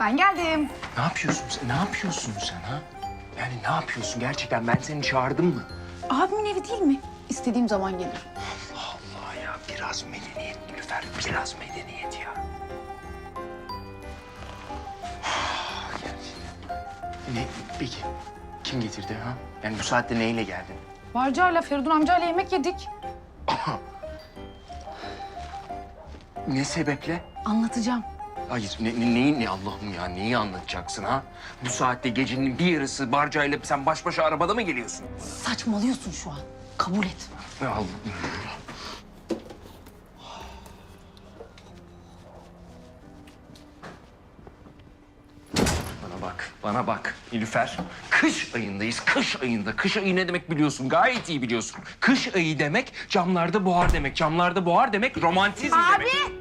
Ben geldim. Ne yapıyorsun sen? Ne yapıyorsun sen ha? Yani ne yapıyorsun gerçekten? Ben seni çağırdım mı? Abimin evi değil mi? İstediğim zaman gelir. Allah ya biraz medeniyet Nilüfer, biraz medeniyet ya. Ne, peki kim getirdi ha? Yani bu saatte neyle geldin? Barca'yla Feridun amcayla yemek yedik. Ne sebeple? Anlatacağım. Hayır, ne, ne, neyi, ne Allah'ım ya, neyi anlatacaksın ha? Bu saatte gecenin bir yarısı Barca'yla sen baş başa arabada mı geliyorsun? Saçmalıyorsun şu an. Kabul et. Ya Allah'ım. Bana bak, bana bak Nilüfer. Kış ayındayız, kış ayında. Kış ayı ne demek biliyorsun, gayet iyi biliyorsun. Kış ayı demek camlarda buhar demek. Camlarda buhar demek romantizm demek. Abi!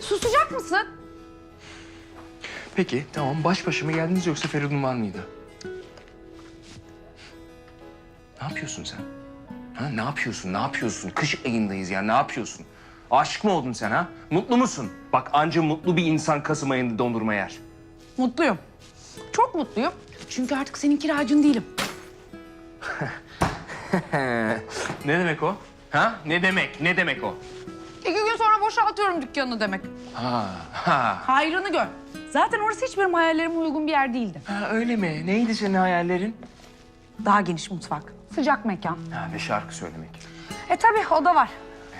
Susacak mısın? Peki, tamam. Baş başa mı geldiniz yoksa Feridun var mıydı? Ne yapıyorsun sen? Ha, ne yapıyorsun, ne yapıyorsun? Kış ayındayız ya, ne yapıyorsun? Aşık mı oldun sen ha? Mutlu musun? Bak anca mutlu bir insan Kasım ayında dondurma yer. Mutluyum. Çok mutluyum. Çünkü artık senin kiracın değilim. ne demek o? Ha? Ne demek, ne demek o? İki gün sonra boşaltıyorum dükkanını demek. Ha, ha. Hayrını gör. Zaten orası hiç benim hayallerime uygun bir yer değildi. Ha öyle mi? Neydi senin hayallerin? Daha geniş mutfak. Sıcak mekan. Ha, ve şarkı söylemek. E tabii o da var.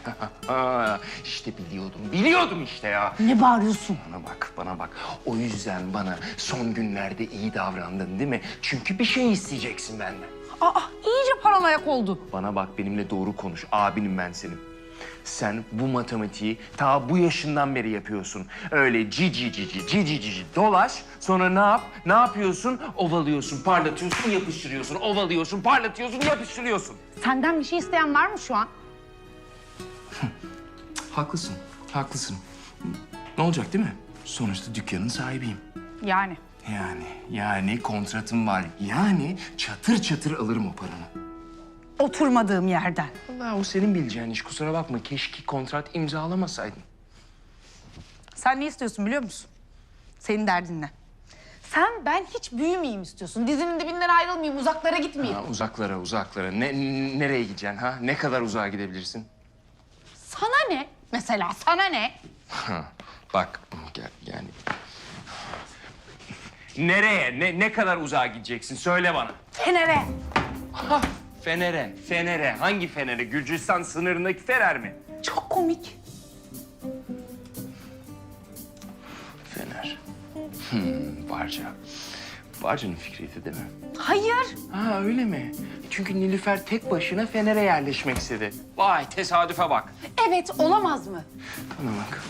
İşte biliyordum, biliyordum işte ya. Ne bağırıyorsun? Bana bak, bana bak. O yüzden bana son günlerde iyi davrandın değil mi? Çünkü bir şey isteyeceksin benden. Aa iyice paranoyak oldu. Bana bak, benimle doğru konuş. Abinim ben senin. Sen bu matematiği ta bu yaşından beri yapıyorsun. Öyle cici cici cici cici dolaş. Sonra ne yap? Ne yapıyorsun? Ovalıyorsun, parlatıyorsun, yapıştırıyorsun. Ovalıyorsun, parlatıyorsun, yapıştırıyorsun. Senden bir şey isteyen var mı şu an? Haklısın, haklısın. Ne olacak değil mi? Sonuçta dükkanın sahibiyim. Yani. Yani, yani kontratım var. Yani çatır çatır alırım o paranı. Oturmadığım yerden. Vallahi o senin bileceğin iş. Kusura bakma. Keşke kontrat imzalamasaydın. Sen ne istiyorsun biliyor musun? Senin derdin ne? Sen ben hiç büyümeyeyim istiyorsun. Dizinin dibinden ayrılmayayım, uzaklara gitmeyeyim. Ha, uzaklara, uzaklara. Ne, nereye gideceksin ha? Ne kadar uzağa gidebilirsin? Sana ne? Mesela sana ne? Ha, bak, gel, yani... Nereye? Ne, ne kadar uzağa gideceksin? Söyle bana. Fener'e. Fener'e, Fener'e. Hangi Fener'e? Gürcistan sınırındaki Fener mi? Çok komik. Fener. Hmm, Barca. Barca'nın fikriydi değil mi? Hayır. Ha öyle mi? Çünkü Nilüfer tek başına Fener'e yerleşmek istedi. Vay tesadüfe bak. Evet, olamaz mı? Bana bak.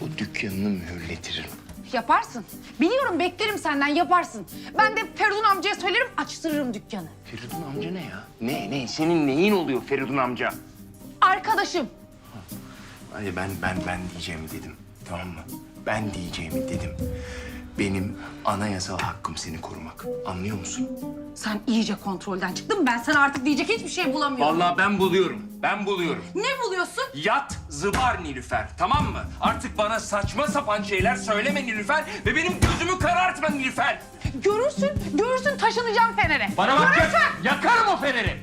O dükkanını mühürletirim. Yaparsın. Biliyorum, beklerim senden, yaparsın. Ben de Feridun amcaya söylerim, açtırırım dükkanı. Feridun amca ne ya? Ne ne? Senin neyin oluyor Feridun amca? Arkadaşım. Hayır ben ben ben diyeceğimi dedim. Tamam mı? Ben diyeceğimi dedim. Benim anayasal hakkım seni korumak. Anlıyor musun? Sen iyice kontrolden çıktın. Ben sana artık diyecek hiçbir şey bulamıyorum. Vallahi ben buluyorum. Ben buluyorum. Ne buluyorsun? Yat zıbar Nilüfer tamam mı? Artık bana saçma sapan şeyler söyleme Nilüfer ve benim gözümü karartma Nilüfer. Görürsün, görürsün taşınacağım Fener'e. Bana bak Görürsün. yak- yakarım o feneri.